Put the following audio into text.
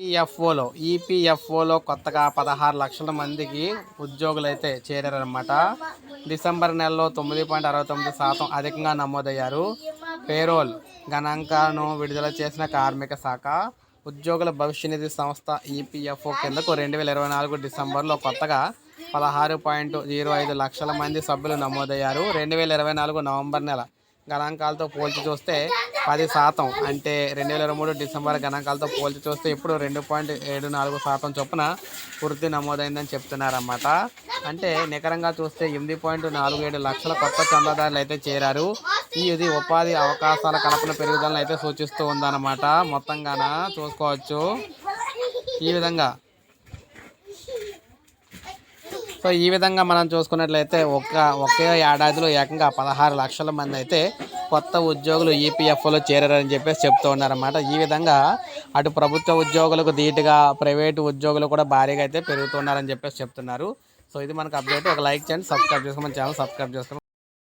ఈఎఫ్ఓలో ఈపీఎఫ్ఓలో కొత్తగా పదహారు లక్షల మందికి ఉద్యోగులు అయితే చేరారనమాట డిసెంబర్ నెలలో తొమ్మిది పాయింట్ అరవై తొమ్మిది శాతం అధికంగా నమోదయ్యారు. పేరోల్ గణాంకాలను విడుదల చేసిన కార్మిక శాఖ ఉద్యోగుల భవిష్యనిధి సంస్థ ఈపీఎఫ్ఓ కిందకు రెండు వేల ఇరవై నాలుగు డిసెంబర్లో కొత్తగా పదహారు పాయింట్ జీరో ఐదు లక్షల మంది సభ్యులు నమోదయ్యారు. రెండు వేల ఇరవై నాలుగు నవంబర్ నెల గణాంకాలతో పోల్చి చూస్తే పది శాతం. అంటే రెండు వేల ఇరవై మూడు డిసెంబర్ గణాంకాలతో పోల్చి చూస్తే ఇప్పుడు రెండు పాయింట్ ఏడు నాలుగు శాతం చొప్పున వృద్ధి నమోదైందని చెప్తున్నారన్నమాట. అంటే నికరంగా చూస్తే ఎనిమిది పాయింట్ నాలుగు ఏడు లక్షల కొత్త చందాదారులు అయితే చేరారు. ఈ ఇది ఉపాధి అవకాశాల కల్పన పెరుగుదలను అయితే సూచిస్తూ ఉందన్నమాట. మొత్తంగాన చూసుకోవచ్చు. ఈ విధంగా సో ఈ విధంగా మనం చూసుకున్నట్లయితే ఒక్క ఒకే ఏడాదిలో ఏకంగా పదహారు లక్షల మంది అయితే కొత్త ఉద్యోగులు ఈపీఎఫ్ఓలో చేరారని చెప్పేసి చెప్తూ ఉన్నారన్నమాట. ఈ విధంగా అటు ప్రభుత్వ ఉద్యోగులకు ధీటుగా ప్రైవేటు ఉద్యోగులు కూడా భారీగా అయితే పెరుగుతున్నారని చెప్పేసి చెప్తున్నారు. సో ఇది మనకు అప్డేట్. ఒక లైక్ చేయండి సబ్స్క్రైబ్ చేసుకోమని ఛానల్ సబ్స్క్రైబ్ చేసుకోండి.